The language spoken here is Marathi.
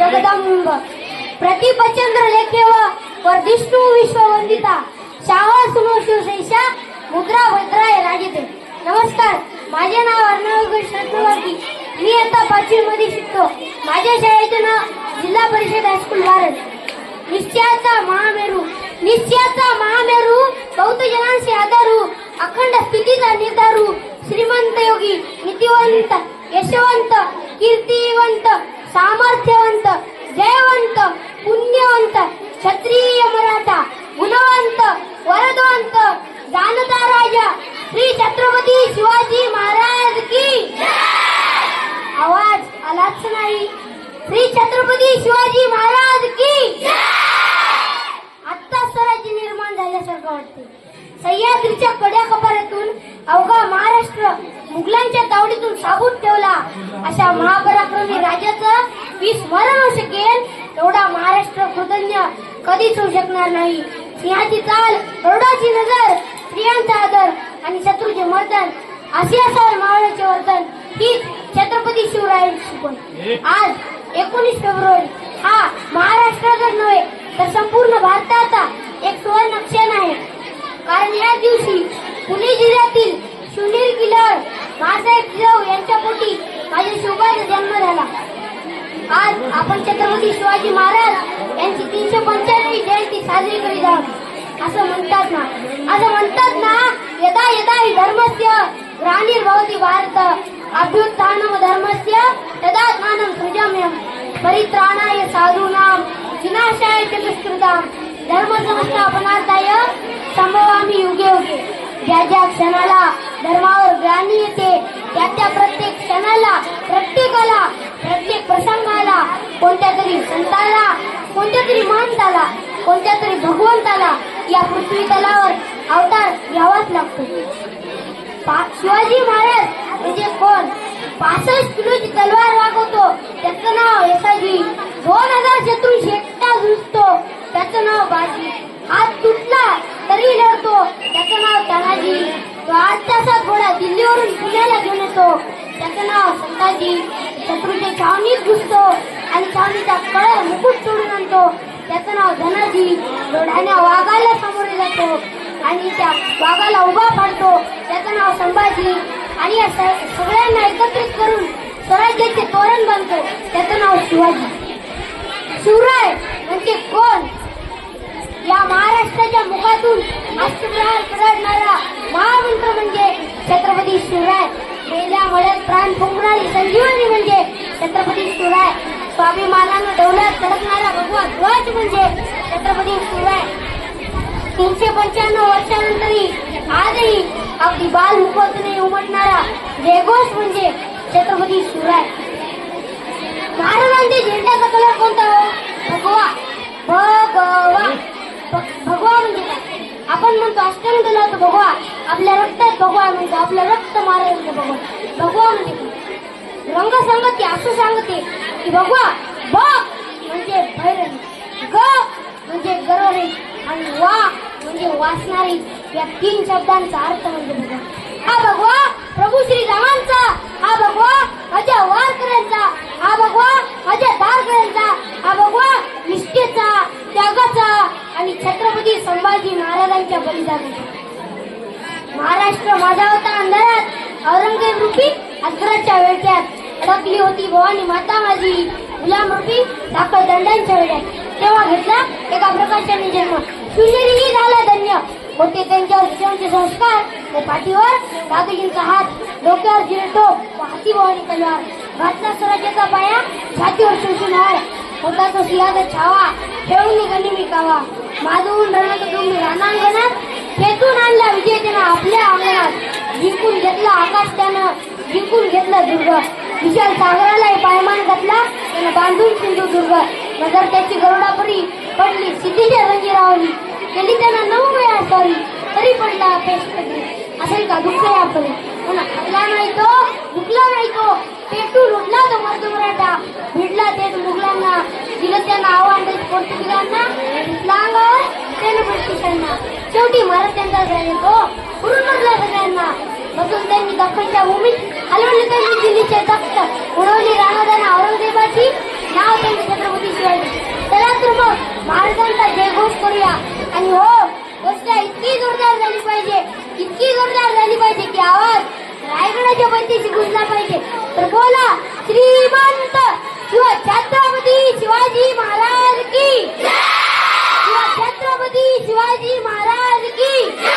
जगदंब. प्रतिपचंद्र लेखेव वर्धिष्णू विश्ववंदिता. शाह सुनो शिवशैषा मुद्रा भद्राय राजते. नमस्कार माझे नाव अर्णव शत्रुवर्ती. मी आता पाचवी मध्ये शिकतो. माझ्या शाळेचे नाव जिल्हा परिषद हायस्कूल भारत निश्चयाचा महामेरू. निश्चयाचा महामेरू. बहुतजनांचे आधारू. अखंड स्थितीचा निर्धारू. श्रीमंत योगी नीतिवंत यशवंत कीर्तिवंत सामर्थ्यवंत जयवंत पुण्यवंत क्षत्रिय मराठा गुणवंत वरदवंत जाणता राजा श्री छत्रपती शिवाजी महाराज की आवाज आलाच नाही श्री छत्रपती शिवाजी महाराज की आत्ता स्वराज्य निर्माण झाल्यासारखं वाटते सह्याद्रीच्या कड्या कपाऱ्यातून अवघा महाराष्ट्र मुघलांच्या तावडीतून साबूत ठेवला. अशा महापराक्रमी राजाचं विस्मरण होऊ शकेल एवढा महाराष्ट्र कृतज्ञ कधीच होऊ शकणार नाही. सिंहाची चाल रोडाची नजर स्त्रियांचा आदर आणि शत्रूचे मर्दन असे असावे मावळ्याचे वर्तन ही छत्रपती शिवरायांची शिकवण. आज एकोणीस फेब्रुवारी. हा महाराष्ट्रातच नव्हे तर संपूर्ण भारताचा एक सुवर्ण क्षण आहे. कारण या दिवशी पुणे जिल्ह्यातील सुनील किल्ल्यावर बाळासाहेब जिजाऊ यांच्या पोटी माझ्या शोभाचा जन्म झाला. आज आपण छत्रपती शिवाजी महाराज यांची तीनशे पंच्याण्णवी जयंती साजरी करीत आहोत. असं म्हणतात ना असं म्हणतात ना यदा यदा ही धर्मस्य ग्लानिर्भवति भारत अभ्युत्थानम धर्म परित्राणाय साधूनाम विनाशाय चतुष्कृताम धर्म संस्थापनार्थाय संभवामी युगे युगे. ज्या ज्या क्षणाला धर्मावर ग्लानी येते त्या त्या प्रत्येक क्षणाला प्रत्येकाला प्रत्येक प्रसंगाला कोणत्या तरी संताला कोणत्या तरी महंताला कोणत्या तरी भगवंताला या पृथ्वी तलावर अवतार घ्यावाच लागतो. शिवाजी महाराज म्हणजे कोण? पासष्ट किलोची तलवार असतो. त्याचं नाव संताजी. शत्रूच्या छावणीत घुसतो आणि छावणीचा कळ मुकुट सोडून आणतो. त्याचं नाव धनाजी. लोढाण्या वाघाला सामोरे जातो. आणि त्या वाघाला उभा पाडतो. त्याचं नाव संभाजी. आणि या स- सगळ्यांना एकत्रित करून स्वराज्याचे तोरण बांधतो. त्याचं नाव शिवाजी. शिवराय म्हणजे कोण? या महाराष्ट्राच्या मुखातून अष्टप्रहार करणारा महामंत्र म्हणजे छत्रपती शिवराय. आणि प्राण फुंकणारी संजीवनी म्हणजे छत्रपती शिवराय स्वाभिमानानं डोल्यात धडकणारा भगवा ध्वज म्हणजे छत्रपती शिवराय तीनशे पंच्याण्णव वर्षानंतरही आजही अगदी बाल मुखवतीने उमटणारा जयघोष म्हणजे छत्रपती शिवराय महाराजांच्या झेंड्याचा कलर कोणता हो? भगवा. भगवा. भगवा म्हणजे आपण म्हणतो अष्टमी लावतो भगवा. आपल्या रक्तात भगवा म्हणतो आपलं रक्त महाराजांचं भगवा. सांगते असं सांगते की बघवा बघ म्हणजे भैरवी ग म्हणजे गरवरी आणि वा म्हणजे वाचणारी या तीन शब्दांचा अर्थ म्हणजे बघा हा भगवा प्रभू श्री रामांचा हा भगवा अजय वारकऱ्यांचा हा भगवा अजय दारकऱ्यांचा हा भगवा निष्ठेचा त्यागाचा आणि छत्रपती संभाजी महाराजांच्या बलिदानाचा. महाराष्ट्र माझा होता अंधारात औरंगजेब रूपी अकराच्या वेळच्या अडकली होती भवानी माता माझी. गुलाम रूपी दाखल दंडांच्या वेळ्यात तेव्हा घेतला एका प्रकारच्या जन्म. शिवनेरीही झाला धन्य. होते त्यांच्यावर शिवांचे संस्कार ते पाठीवर दादाजींचा हात. डोक्यावर जिरतो व हाती भवानी तलवार. घातला स्वराज्याचा पाया छातीवर शोषून हार होता तो सिंहाचा छावा ठेवून निघाली मी कावा. माधवून रणात तुम्ही रानांगणात. खेचून आणला विजय त्यानं आपल्या अंगणात. जिंकून घेतला आकाश त्यानं. जिंकून घेतलं दुर्ग. विशाल सागराला पायमान घातला त्यानं बांधून सिंधू दुर्ग नजर त्याची गरुडापुरी पडली सिद्धीच्या रंगी म्हणजे रावली. केली त्यानं नऊ वेळा सॉरी तरी पडला पेश पडली. असेल का दुःख यापरी पुन्हा नाही तो दुखला नाही तो. पेटू लुटला तो मर्द मराठा. भिडला तेच मुघलांना. दिलं त्यांना आव्हान देत पोर्तुगीजांना. घेतला अंगावर त्यानं. ब्रिटिशांना शेवटी महाराष्ट्रांचा त्यांचा तो. पुरून मधला सगळ्यांना. बसून त्यांनी दखलच्या भूमीत हलवली त्यांनी दिल्लीचे तख्त उडवली राणादाना औरंगजेबाची नाव त्यांनी छत्रपती शिवाजी चला तर मग महाराजांचा जयघोष करूया आणि हो गोष्ट इतकी जोरदार झाली पाहिजे इतकी जोरदार झाली पाहिजे की आवाज रायगडाच्या बंदीशी गुजला पाहिजे तर बोला श्रीमंत शिव छत्रपती शिवाजी महाराज की शिवा छत्रपती शिवाजी महाराज की